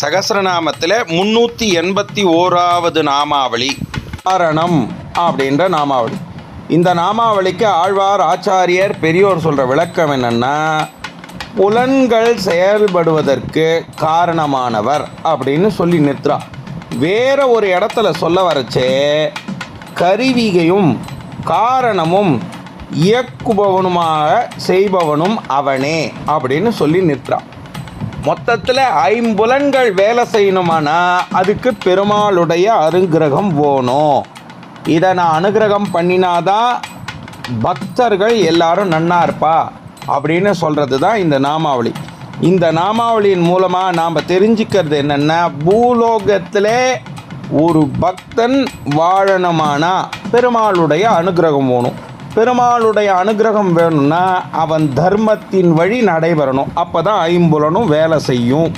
சகசிரநாமத்தில் முந்நூற்றி எண்பத்தி ஓராவது நாமாவளி. காரணம் அப்படின்ற நாமாவளி. இந்த நாமாவளிக்கு ஆழ்வார் ஆச்சாரியர் பெரியோர் சொல்கிற விளக்கம் என்னென்னா புலன்கள் செயல்படுவதற்கு காரணமானவர் அப்படின்னு சொல்லி நிறுத்துறா வேற ஒரு இடத்துல சொல்ல வரச்சே கருவிகையும் காரணமும் இயக்குபவனுமாக செய்பவனும் அவனே அப்படின்னு சொல்லி நிற்கிறான் மொத்தத்தில் ஐம்புலன்கள் வேலை செய்யணுமானா அதுக்கு பெருமாளுடைய அனுகிரகம் வேணும். இதை நான் அனுகிரகம் பண்ணினாதான் பக்தர்கள் எல்லாரும் நன்னா இருப்பா அப்படின்னு சொல்கிறது தான் இந்த நாமாவளி. இந்த நாமாவளியின் மூலமாக நாம் தெரிஞ்சுக்கிறது என்னென்னா பூலோகத்தில் ஒரு பக்தன் வாழணுமானா பெருமாளுடைய அனுகிரகம் வேணும். பெருமாளுடைய அனுகிரகம் வேணும்னா அவன் தர்மத்தின் வழி நடைபெறணும். அப்போ தான் ஐம்புலனும் வேலை செய்யும்.